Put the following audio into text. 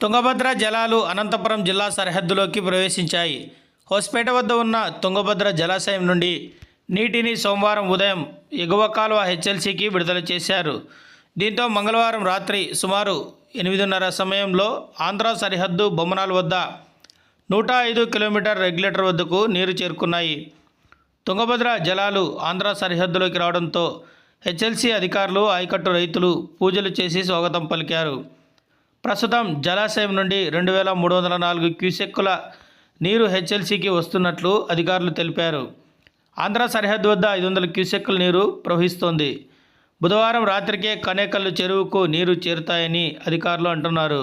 తుంగభద్ర జలాలు అనంతపురం జిల్లా సరిహద్దులోకి ప్రవేశించాయి. హోస్పేట వద్ద ఉన్న తుంగభద్ర జలాశయం నుండి నీటిని సోమవారం ఉదయం ఎగువ కాలువ హెచ్ఎల్సీకి విడుదల చేశారు. దీంతో మంగళవారం రాత్రి సుమారు ఎనిమిదిన్నర సమయంలో ఆంధ్ర సరిహద్దు బొమ్మనాల వద్ద నూట ఐదు కిలోమీటర్ రెగ్యులేటర్ వద్దకు నీరు చేరుకున్నాయి. తుంగభద్ర జలాలు ఆంధ్ర సరిహద్దులోకి రావడంతో హెచ్ఎల్సీ అధికారులు ఆయకట్టు రైతులు పూజలు చేసి స్వాగతం పలికారు. ప్రస్తుతం జలాశయం నుండి రెండు వేల మూడు వందల నాలుగు క్యూసెక్కుల నీరు హెచ్ఎల్సీకి వస్తున్నట్లు అధికారులు తెలిపారు. ఆంధ్ర సరిహద్దు వద్ద ఐదు వందల క్యూసెక్కుల నీరు ప్రవహిస్తోంది. బుధవారం రాత్రికే కనేకల్లు చెరువుకు నీరు చేరుతాయని అధికారులు అంటున్నారు.